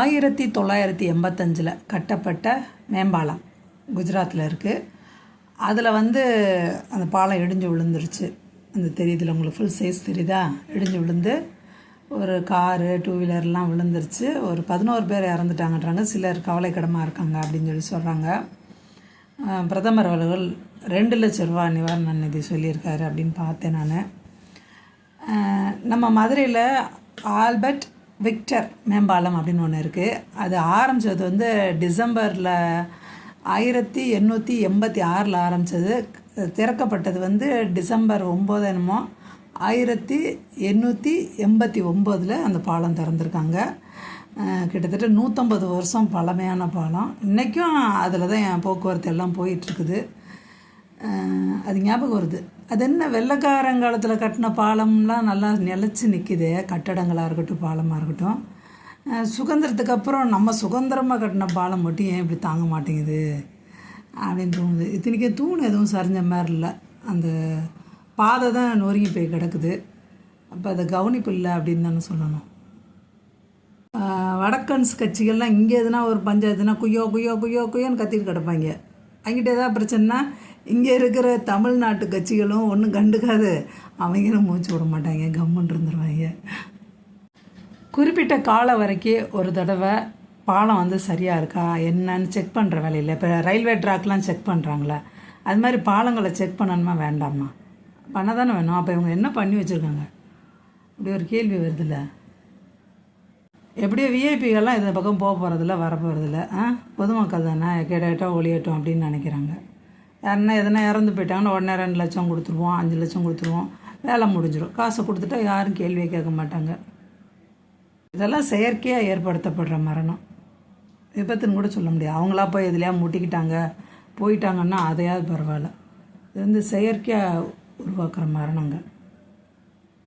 ஆயிரத்தி தொள்ளாயிரத்தி எண்பத்தஞ்சில் கட்டப்பட்ட மேம்பாலம் குஜராத்தில் இருக்குது. அதில் வந்து அந்த பாலம் இடிஞ்சு விழுந்துருச்சு. அந்த தெரியுதுல உங்களுக்கு ஃபுல் சைஸ் தெரியுதா? இடிஞ்சு விழுந்து ஒரு காரு டூ வீலர்லாம் விழுந்துருச்சு. ஒரு பதினோரு பேர் இறந்துட்டாங்கன்றாங்க. சிலர் கவலைக்கிடமாக இருக்காங்க அப்படின்னு சொல்லி சொல்கிறாங்க பிரதமர் அவர்கள் ரெண்டு லட்ச ரூபா நிவாரண நிதி சொல்லியிருக்காரு அப்படின்னு பார்த்தேன் நான். நம்ம மதுரையில் ஆல்பர்ட் விக்டர் மேம்பாலம் அப்படின்னு ஒன்று இருக்குது அது ஆரம்பித்தது வந்து டிசம்பரில் ஆயிரத்தி எண்ணூற்றி எண்பத்தி ஆறில் ஆரம்பித்தது திறக்கப்பட்டது வந்து டிசம்பர் ஒம்பது என்னமோ ஆயிரத்தி எண்ணூற்றி எண்பத்தி ஒம்போதில் அந்த பாலம் திறந்துருக்காங்க. கிட்டத்தட்ட நூற்றம்பது வருஷம் பழமையான பாலம். இன்றைக்கும் அதில் தான் என் போக்குவரத்து எல்லாம் போயிட்டுருக்குது அது ஞாபகம் வருது. அது என்ன வெள்ளைக்காரங்காலத்தில் கட்டின பாலம்லாம் நல்லா நிலச்சி நிற்கிது கட்டடங்களாக இருக்கட்டும் பாலமாக இருக்கட்டும். சுதந்திரத்துக்கு அப்புறம் நம்ம சுதந்திரமாக கட்டின பாலம் மட்டும் ஏன் இப்படி தாங்க மாட்டேங்குது? அப்படின்னு தோணுது. இத்தனைக்கு தூண் எதுவும் சரிஞ்ச மாதிரி இல்லை. அந்த பாதை தான் நொறுங்கி போய் கிடக்குது. அப்போ அதை கவனிப்பு இல்லை அப்படின்னு தானே சொல்லணும். வடக்கன்ஸ் கட்சிகள்லாம் இங்கே எதுனா ஒரு பஞ்சாயத்துனா குய்யோ குய்யோ குய்யோ குய்யோன்னு கத்திட்டு கிடப்பாங்க. அங்கிட்ட ஏதாவது பிரச்சனைனா இங்கே இருக்கிற தமிழ்நாட்டு கட்சிகளும் ஒன்றும் கண்டுக்காது. அவங்களும் மூச்சு விட மாட்டாங்க கம்முன்னு இருந்துருவாங்க. குறிப்பிட்ட காலம் வரைக்கும் ஒரு தடவை பாலம் வந்து சரியாக இருக்கா என்னன்னு செக் பண்ணுற வேலையில் இப்போ ரயில்வே ட்ராக்லாம் செக் பண்ணுறாங்களே அது மாதிரி பாலங்களை செக் பண்ணணுமா வேண்டாமா? பண்ண தானே வேணும். அப்போ இவங்க என்ன பண்ணி வச்சுருக்காங்க? இப்படி ஒரு கேள்வி வருதுல்ல. எப்படியோ விஐபிகள்லாம் இந்த பக்கம் போக போகிறதில்ல வர போகிறதில்ல ஆ? பொதுமக்கள் தானே கேட்டாட்டோ ஒளியட்டும் அப்படின்னு நினைக்கிறாங்க. யாருன்னா எதனா இறந்து போயிட்டாங்கன்னா உடனே ரெண்டு லட்சம் கொடுத்துருவோம் அஞ்சு லட்சம் கொடுத்துருவோம். வேலை முடிஞ்சிடும் காசை கொடுத்துட்டா யாரும் கேள்வியை கேட்க மாட்டாங்க. இதெல்லாம் செயற்கையாக ஏற்படுத்தப்படுற மரணம். விபத்துன்னு கூட சொல்ல முடியாது. அவங்களா போய் எதுலையா முட்டிக்கிட்டாங்க போயிட்டாங்கன்னா அதையாவது பரவாயில்ல. இது வந்து செயற்கையாக உருவாக்குற மரணங்கள்.